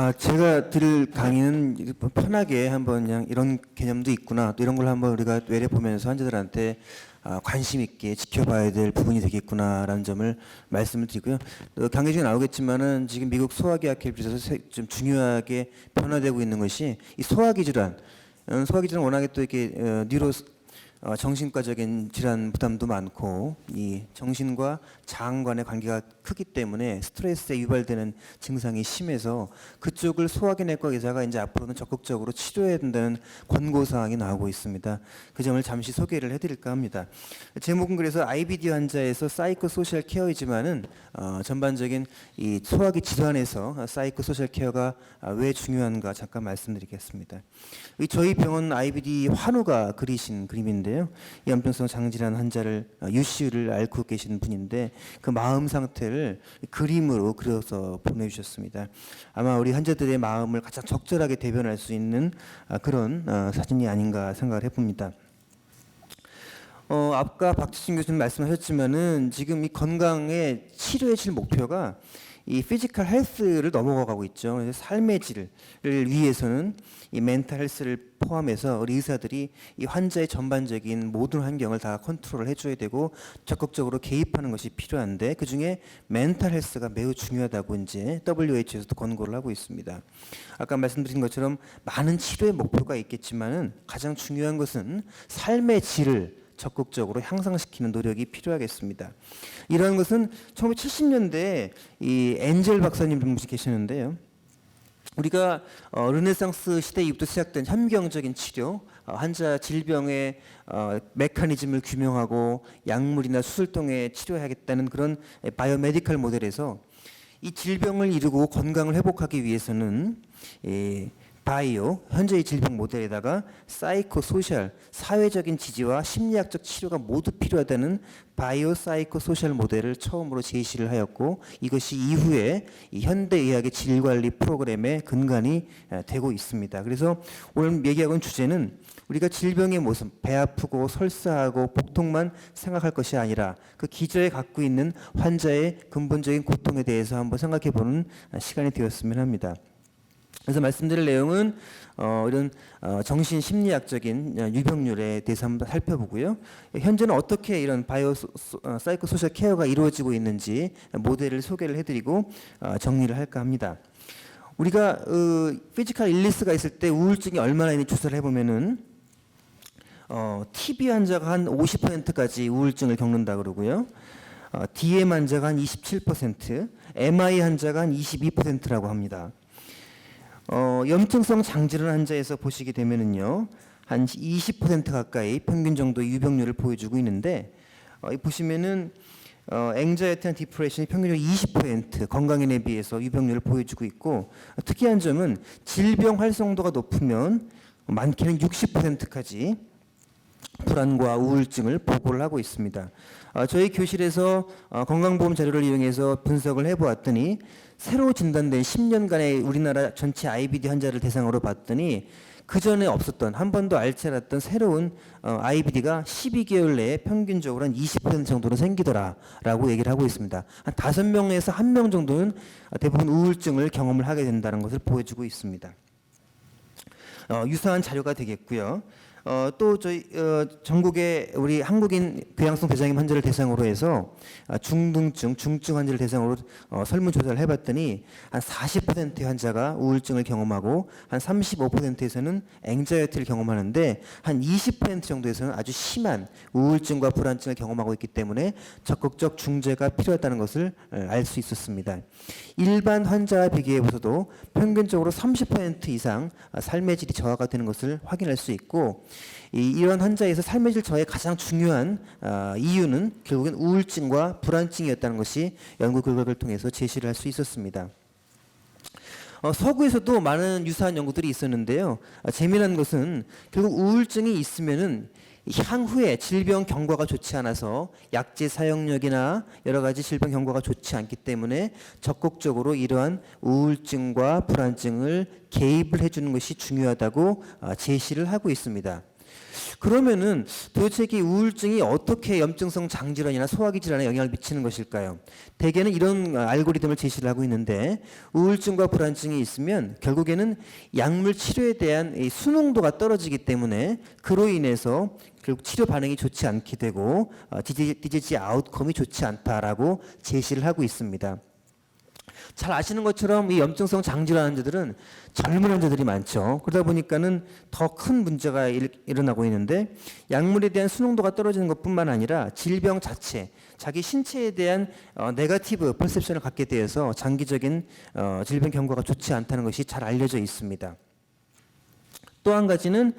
아, 제가 드릴 강의는 편하게 한번 그냥 이런 개념도 있구나 또 이런 걸 한번 우리가 외래 보면서 환자들한테 아, 관심 있게 지켜봐야 될 부분이 되겠구나라는 점을 말씀을 드리고요. 또 강의 중에 나오겠지만은 지금 미국 소화기학회에 비해서 세- 좀 중요하게 변화되고 있는 것이 이 소화기 질환. 어, 소화기 질환 워낙에 또 이렇게 어, 뉴로 어, 정신과적인 질환 부담도 많고 이 정신과 장 간의 관계가 크기 때문에 스트레스에 유발되는 증상이 심해서 그쪽을 소화기 내과 의사가 이제 앞으로는 적극적으로 치료해야 된다는 권고 사항이 나오고 있습니다. 그 점을 잠시 소개를 해드릴까 합니다. 제목은 그래서 IBD 환자에서 사이코 소셜 케어이지만은 어, 전반적인 이 소화기 질환에서 사이코 소셜 케어가 아, 왜 중요한가 잠깐 말씀드리겠습니다. 이 저희 병원 IBD 환우가 그리신 그림인데 요. 이 염증성 장질환 환자를 어, 유씨를 앓고 계신 분인데 그 마음 상태를 그림으로 그려서 보내주셨습니다. 아마 우리 환자들의 마음을 가장 적절하게 대변할 수 있는 아, 그런 어, 사진이 아닌가 생각을 해봅니다. 어, 아까 박지신 교수님 말씀하셨지만은 지금 이 건강의 치료의 질 목표가 이 피지컬 헬스를 넘어가고 있죠. 그래서 삶의 질을 위해서는 이 멘탈 헬스를 포함해서 우리 의사들이 이 환자의 전반적인 모든 환경을 다 컨트롤 해줘야 되고 적극적으로 개입하는 것이 필요한데 그 중에 멘탈 헬스가 매우 중요하다고 이제 WHO에서도 권고를 하고 있습니다. 아까 말씀드린 것처럼 많은 치료의 목표가 있겠지만은 가장 중요한 것은 삶의 질을 적극적으로 향상시키는 노력이 필요하겠습니다. 이러한 것은 1970년대에 이 엔젤 박사님 분 계시는데요. 우리가 어, 르네상스 시대 이후부터 시작된 현미경적인 치료, 어, 환자 질병의 어, 메커니즘을 규명하고 약물이나 수술 통해 치료하겠다는 그런 바이오메디컬 모델에서 이 질병을 이루고 건강을 회복하기 위해서는 이 바이오 현재의 질병 모델에다가 사이코 소셜 사회적인 지지와 심리학적 치료가 모두 필요하다는 바이오 사이코 소셜 모델을 처음으로 제시를 하였고 이것이 이후에 이 현대 의학의 질 관리 프로그램의 근간이 에, 되고 있습니다. 그래서 오늘 얘기하고 있는 주제는 우리가 질병의 모습, 배 아프고 설사하고 복통만 생각할 것이 아니라 그 기저에 갖고 있는 환자의 근본적인 고통에 대해서 한번 생각해 보는 시간이 되었으면 합니다. 그래서 말씀드릴 내용은 어, 이런 어, 정신 심리학적인 유병률에 대해서 한번 살펴보고요. 현재는 어떻게 이런 바이오 어, 사이코 소셜 케어가 이루어지고 있는지 모델을 소개를 해드리고 어, 정리를 할까 합니다. 우리가 어, 피지컬 일리스가 있을 때 우울증이 얼마나 있는지 조사를 해보면은 어, TB 환자가 한 50%까지 우울증을 겪는다 그러고요. 어, DM 환자가 한 27%, MI 환자가 한 22%라고 합니다. 어, 염증성 장질환 환자에서 보시게 되면은요, 한 20% 가까이 평균 정도 유병률을 보여주고 있는데, 어, 이 보시면은 어, 앵자이티한 디프레션이 평균적으로 20% 건강인에 비해서 유병률을 보여주고 있고 특이한 점은 질병 활성도가 높으면 많게는 60%까지 불안과 우울증을 보고를 하고 있습니다. 어, 저희 교실에서 어, 건강보험 자료를 이용해서 분석을 해보았더니 새로 진단된 10년간의 우리나라 전체 IBD 환자를 대상으로 봤더니 그 전에 없었던 한 번도 앓지 않았던 새로운 어, IBD가 12개월 내에 평균적으로 한 20% 정도는 생기더라라고 얘기를 하고 있습니다. 한 5명에서 1명 정도는 대부분 우울증을 경험을 하게 된다는 것을 보여주고 있습니다. 어, 유사한 자료가 되겠고요. 어, 또 저희 어, 전국의 우리 한국인 교양성 대장염 환자를 대상으로 해서 아, 중등증, 중증 환자를 대상으로 어, 설문조사를 해봤더니 한 40%의 환자가 우울증을 경험하고 한 35%에서는 앵자이티를 경험하는데 한 20% 정도에서는 아주 심한 우울증과 불안증을 경험하고 있기 때문에 적극적 중재가 필요하다는 것을 알 수 있었습니다. 일반 환자와 비교해 보서도 평균적으로 30% 이상 아, 삶의 질이 저하가 되는 것을 확인할 수 있고 이, 이런 환자에서 삶의 질 저하의 가장 중요한 아, 이유는 결국엔 우울증과 불안증이었다는 것이 연구 결과를 통해서 제시를 할 수 있었습니다. 어, 서구에서도 많은 유사한 연구들이 있었는데요. 아, 재미난 것은 결국 우울증이 있으면은 향후에 질병 경과가 좋지 않아서 약제 사용력이나 여러 가지 질병 경과가 좋지 않기 때문에 적극적으로 이러한 우울증과 불안증을 개입을 해주는 것이 중요하다고 아, 제시를 하고 있습니다. 그러면은 도대체 이 우울증이 어떻게 염증성 장질환이나 소화기 질환에 영향을 미치는 것일까요? 대개는 이런 어, 알고리즘을 제시를 하고 있는데 우울증과 불안증이 있으면 결국에는 약물 치료에 대한 이 수능도가 떨어지기 때문에 그로 인해서 결국 치료 반응이 좋지 않게 되고 어, 디지, 디지지 아웃컴이 좋지 않다라고 제시를 하고 있습니다. 잘 아시는 것처럼 이 염증성 장질환 환자들은 젊은 환자들이 많죠. 그러다 보니까는 더 큰 문제가 일, 일어나고 있는데 약물에 대한 순응도가 떨어지는 것뿐만 아니라 질병 자체, 자기 신체에 대한 어, 네가티브 퍼셉션을 갖게 되어서 장기적인 어, 질병 경과가 좋지 않다는 것이 잘 알려져 있습니다. 또 한 가지는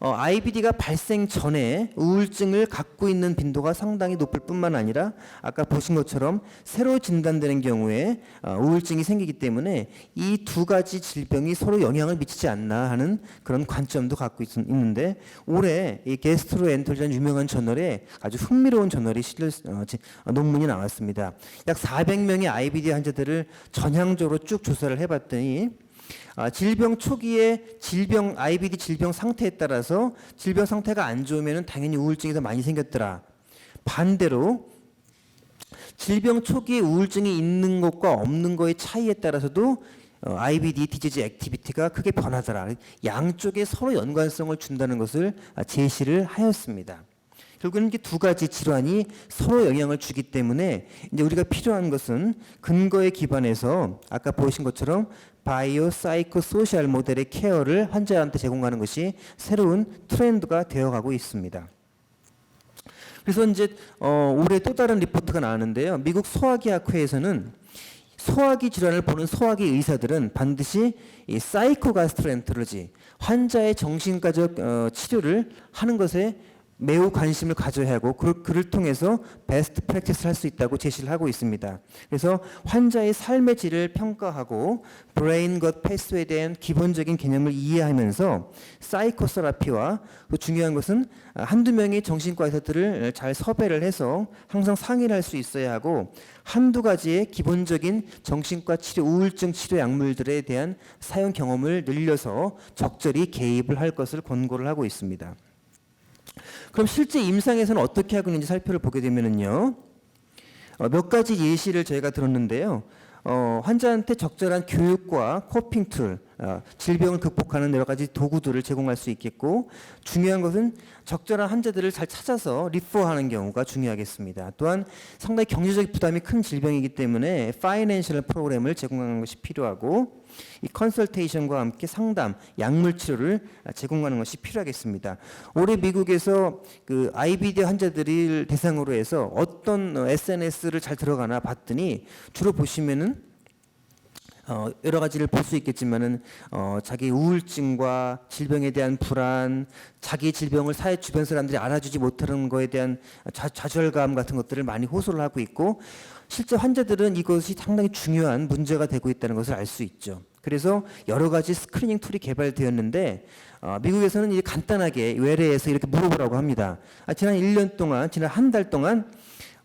어, IBD가 발생 전에 우울증을 갖고 있는 빈도가 상당히 높을 뿐만 아니라 아까 보신 것처럼 새로 진단되는 경우에 어, 우울증이 생기기 때문에 이 두 가지 질병이 서로 영향을 미치지 않나 하는 그런 관점도 갖고 있, 있는데 올해 이 게스트로엔터리라는 유명한 저널에 아주 흥미로운 저널이 실려 어, 지- 어, 논문이 나왔습니다. 약 400명의 IBD 환자들을 전향적으로 쭉 조사를 해봤더니 아, 질병 초기에 질병 IBD 질병 상태에 따라서 질병 상태가 안 좋으면 당연히 우울증이 더 많이 생겼더라. 반대로 질병 초기에 우울증이 있는 것과 없는 거의 차이에 따라서도 어, IBD 디지즈 액티비티가 크게 변하더라. 양쪽에 서로 연관성을 준다는 것을 아, 제시를 하였습니다. 결국은 이게 두 가지 질환이 서로 영향을 주기 때문에 이제 우리가 필요한 것은 근거에 기반해서 아까 보신 것처럼 바이오 사이코 소셜 모델의 케어를 환자한테 제공하는 것이 새로운 트렌드가 되어가고 있습니다. 그래서 이제 어, 올해 또 다른 리포트가 나왔는데요. 미국 소화기학회에서는 소화기 질환을 보는 소화기 의사들은 반드시 이 사이코가스트로엔테로지 환자의 정신과적 어, 치료를 하는 것에 매우 관심을 가져야 하고 그, 그를 통해서 베스트 프랙티스를 할 수 있다고 제시를 하고 있습니다. 그래서 환자의 삶의 질을 평가하고 브레인 것 패스에 대한 기본적인 개념을 이해하면서 사이코세라피와 또 중요한 것은 한두 명의 정신과 의사들을 잘 섭외를 해서 항상 상의를 할 수 있어야 하고 한두 가지의 기본적인 정신과 치료 우울증 치료 약물들에 대한 사용 경험을 늘려서 적절히 개입을 할 것을 권고를 하고 있습니다. 그럼 실제 임상에서는 어떻게 하고 있는지 살펴를 보게 되면은요. 어, 몇 가지 예시를 저희가 들었는데요. 어, 환자한테 적절한 교육과 코핑 툴, 어, 질병을 극복하는 여러 가지 도구들을 제공할 수 있겠고 중요한 것은 적절한 환자들을 잘 찾아서 리퍼하는 경우가 중요하겠습니다. 또한 상당히 경제적 부담이 큰 질병이기 때문에 파이낸셜 프로그램을 제공하는 것이 필요하고 이 컨설테이션과 함께 상담, 약물 치료를 제공하는 것이 필요하겠습니다. 올해 미국에서 그 IBD 환자들을 대상으로 해서 어떤 SNS를 잘 들어가나 봤더니 주로 보시면은 어, 여러 가지를 볼 수 있겠지만은 어, 자기 우울증과 질병에 대한 불안, 자기 질병을 사회 주변 사람들이 알아주지 못하는 거에 대한 좌, 좌절감 같은 것들을 많이 호소를 하고 있고 실제 환자들은 이것이 상당히 중요한 문제가 되고 있다는 것을 알 수 있죠. 그래서 여러 가지 스크리닝 툴이 개발되었는데 어, 미국에서는 이제 간단하게 외래에서 이렇게 물어보라고 합니다. 아, 지난 1년 동안, 지난 한 달 동안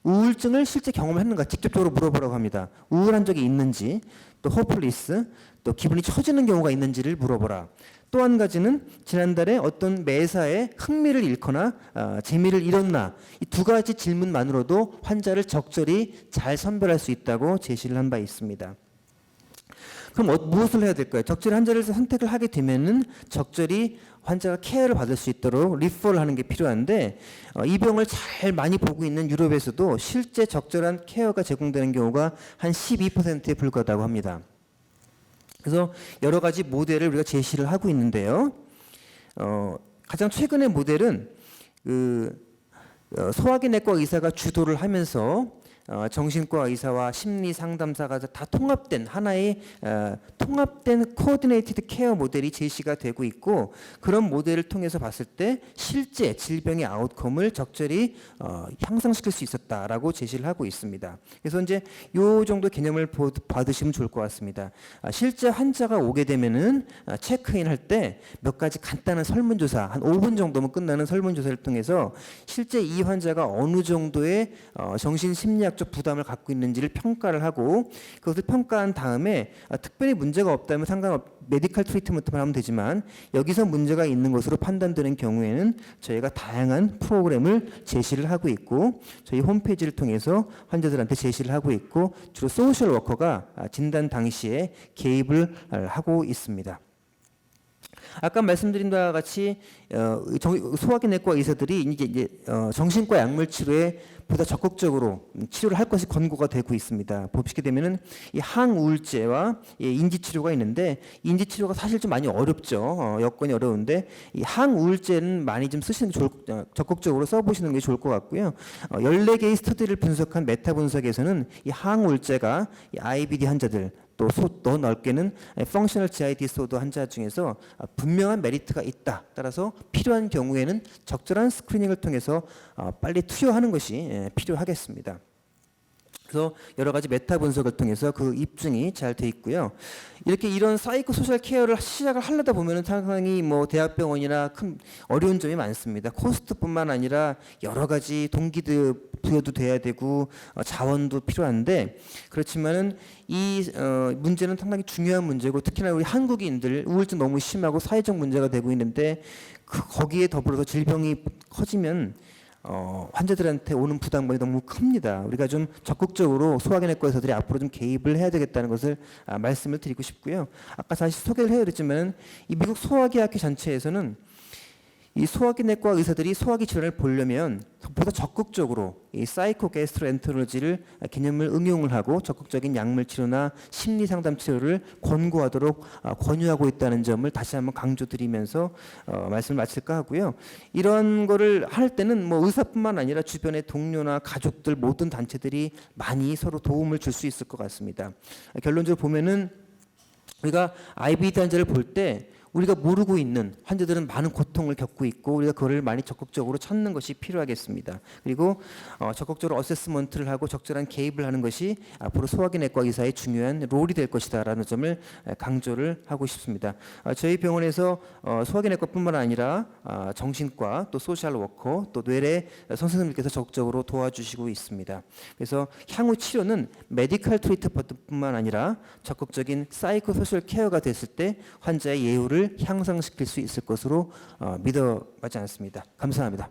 우울증을 실제 경험했는가 직접적으로 물어보라고 합니다. 우울한 적이 있는지, 또 호플리스, 또 기분이 처지는 경우가 있는지를 물어보라. 또 한 가지는 지난달에 어떤 매사에 흥미를 잃거나 아, 재미를 잃었나 이 두 가지 질문만으로도 환자를 적절히 잘 선별할 수 있다고 제시를 한 바 있습니다. 그럼 어, 무엇을 해야 될까요? 적절히 환자를 선택을 하게 되면은 적절히 환자가 케어를 받을 수 있도록 리퍼를 하는 게 필요한데 어, 이 병을 잘 많이 보고 있는 유럽에서도 실제 적절한 케어가 제공되는 경우가 한 12%에 불과하다고 합니다. 그래서 여러 가지 모델을 우리가 제시를 하고 있는데요. 어, 가장 최근의 모델은 그 어, 소화기내과 의사가 주도를 하면서 어, 정신과 의사와 심리 상담사가 다 통합된 하나의 어, 통합된 코디네이티드 케어 모델이 제시가 되고 있고 그런 모델을 통해서 봤을 때 실제 질병의 아웃컴을 적절히 어, 향상시킬 수 있었다라고 제시를 하고 있습니다. 그래서 이제 요 정도 개념을 보- 받으시면 좋을 것 같습니다. 아, 실제 환자가 오게 되면은 아, 체크인 할 때 몇 가지 간단한 설문조사 한 5분 정도면 끝나는 설문조사를 통해서 실제 이 환자가 어느 정도의 어, 정신 심리학 적 심리학적 부담을 갖고 있는지를 평가를 하고 그것을 평가한 다음에 아, 특별히 문제가 없다면 상관없 메디컬 트리트먼트만 하면 되지만 여기서 문제가 있는 것으로 판단되는 경우에는 저희가 다양한 프로그램을 제시를 하고 있고 저희 홈페이지를 통해서 환자들한테 제시를 하고 있고 주로 소셜 워커가 아, 진단 당시에 개입을 아, 하고 있습니다. 아까 말씀드린 바와 같이 어, 정- 소화기 내과 의사들이 이제, 어, 정신과 약물 치료에 보다 적극적으로 치료를 할 것이 권고가 되고 있습니다. 보시게 되면은 이 항우울제와 이 인지 치료가 있는데 인지 치료가 사실 좀 많이 어렵죠. 어, 여건이 어려운데 이 항우울제는 많이 좀 쓰시는 게 좋을, 어, 적극적으로 써보시는 게 좋을 것 같고요. 어, 14개의 스터디를 분석한 메타 분석에서는 이 항우울제가 이 IBD 환자들 또더 넓게는 펑셔널 GI 디소더 환자 중에서 아, 분명한 메리트가 있다. 따라서 필요한 경우에는 적절한 스크리닝을 통해서 어, 빨리 투여하는 것이 예, 필요하겠습니다. 그래서 여러 가지 메타 분석을 통해서 그 입증이 잘 돼 있고요. 이렇게 이런 사이코 소셜 케어를 시작을 하려다 보면은 상당히 뭐 대학병원이나 큰 어려운 점이 많습니다. 코스트뿐만 아니라 여러 가지 동기들 부여도 돼야 되고 어, 자원도 필요한데 그렇지만은 이 어, 문제는 상당히 중요한 문제고 특히나 우리 한국인들 우울증 너무 심하고 사회적 문제가 되고 있는데 그 거기에 더불어서 질병이 커지면 어, 환자들한테 오는 부담감이 너무 큽니다. 우리가 좀 적극적으로 소화기내과 의사들이 앞으로 좀 개입을 해야 되겠다는 것을 아, 말씀을 드리고 싶고요. 아까 다시 소개를 해드렸지만 이 미국 소화기학회 전체에서는 이 소화기 내과 의사들이 소화기 질환을 보려면 보다 적극적으로 이 사이코게스트로엔테롤로지를 개념을 응용을 하고 적극적인 약물 치료나 심리 상담 치료를 권고하도록 아, 권유하고 있다는 점을 다시 한번 강조드리면서 어, 말씀을 마칠까 하고요. 이런 거를 할 때는 뭐 의사뿐만 아니라 주변의 동료나 가족들 모든 단체들이 많이 서로 도움을 줄 수 있을 것 같습니다. 결론적으로 보면은 우리가 IBD 환자를 볼때 우리가 모르고 있는 환자들은 많은 고통을 겪고 있고 우리가 그거를 많이 적극적으로 찾는 것이 필요하겠습니다. 그리고 어, 적극적으로 어세스먼트를 하고 적절한 개입을 하는 것이 앞으로 소화기내과 의사의 중요한 롤이 될 것이다라는 점을 에, 강조를 하고 싶습니다. 아, 저희 병원에서 어, 소화기내과뿐만 아니라 아, 정신과 또 소셜 워커 또 뇌래 선생님들께서 적극적으로 도와주시고 있습니다. 그래서 향후 치료는 메디컬 트리트먼트뿐만 아니라 적극적인 사이코 소셜 케어가 됐을 때 환자의 예후를 향상시킬 수 있을 것으로 어, 믿어가지 않습니다. 감사합니다.